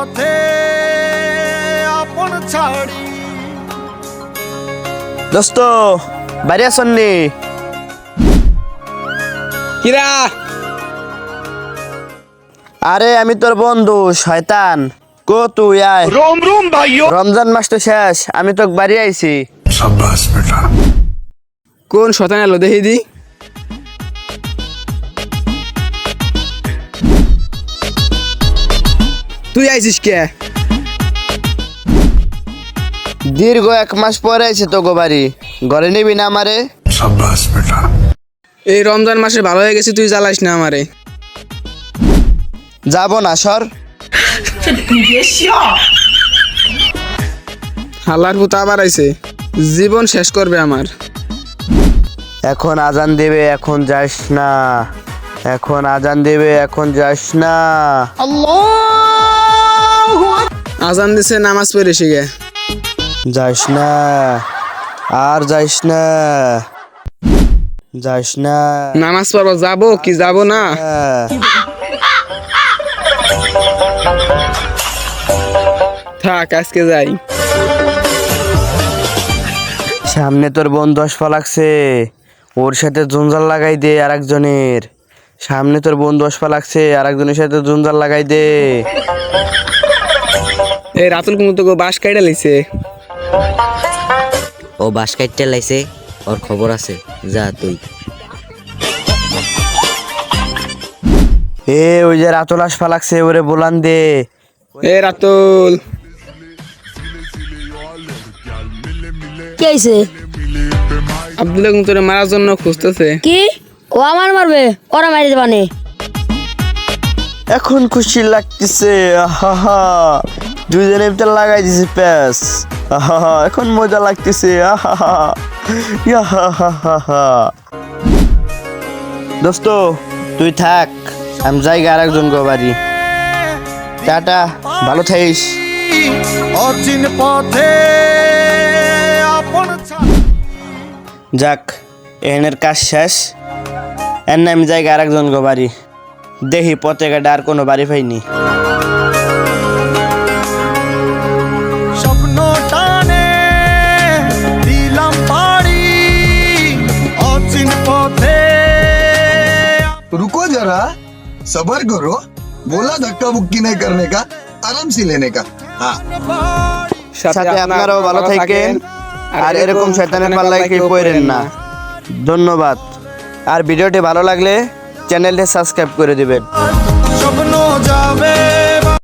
পথে আপন ছাড়ি। দোস্ত বাইরে আসননি কিরা? আরে আমি তোর বন্ধু শয়তান। কো তুই আয়। রোম রোম ভাইও। রমজান মাস তো শেষ আমি তো বাড়ি আইছি। সাব্বাস বেটা। কোন শয়তান এলো দেখি দি? তুই আইছিস কে? দীর্ঘ এক মাস পরে আইছে তো গো বাড়ি। ঘরে নিবি না আমারে? এই রমজান মাসে ভালো হয়ে গেছে তুই জ্বালাইস না আমারে। যাব না সর। হালার পুতা আবার আইছে। জীবন শেষ করবে আমার। এখন আজান দেবে এখন যাস না। এখন আজান দেবে এখন যাস না। আল্লাহ! আজান দিছে নামাজ পড়ে শিখে যাইস না। আর যাইস না। যাইস না। নামাজ পড়ব যাব কি যাব না? থাক আজকে যাই। সামনে তোর বন্ধু আসপা লাগছে। ওর সাথে জঞ্জাল লাগাই দে আর একজনের সামনে তোর বন্ধু আসপা লাগছে আর একজনের সাথে জঞ্জাল লাগাই দে। এই রাতুল কুমু তো বাস কাইটা লাইছে। ও বাস কাটতে লাইছে ওর খবর আছে যা তুই। এ ওই যে রাতুল লাগছে ওরে বলান দে। এ রাতুল। কি আব্দুল্লাহ কুমু তোর মারার জন্য খুঁজতেছে। কি? ও আমার মারবে? ওরা মারি দেবানে। এখন খুশি লাগতেছে আহা দুজনে ভিতরে লাগাই দিছে প্যাস। এখন মজা লাগতেছে। দোস্ত তুই থাক আমি যাই আর একজন গো বাড়ি টাটা ভালো থাকিস। অচিন পথে আপন যাক এখানের কাজ শেষ। এর না আমি যাই আর একজন গো বাড়ি দেখি পথে আর কোনো বাড়ি পাইনি। रुको जरा सबर करो बोला धक्का बुक्की नहीं करने का आराम से लेने का हाँ সাথে আপনারাও ভালো থাকেন আর এরকম শয়তানের পাল্লায় কেউ পড়েন না ধন্যবাদ আর ভিডিওটি ভালো লাগলে চ্যানেলটি সাবস্ক্রাইব করে দিবেন স্বপ্ন যাবে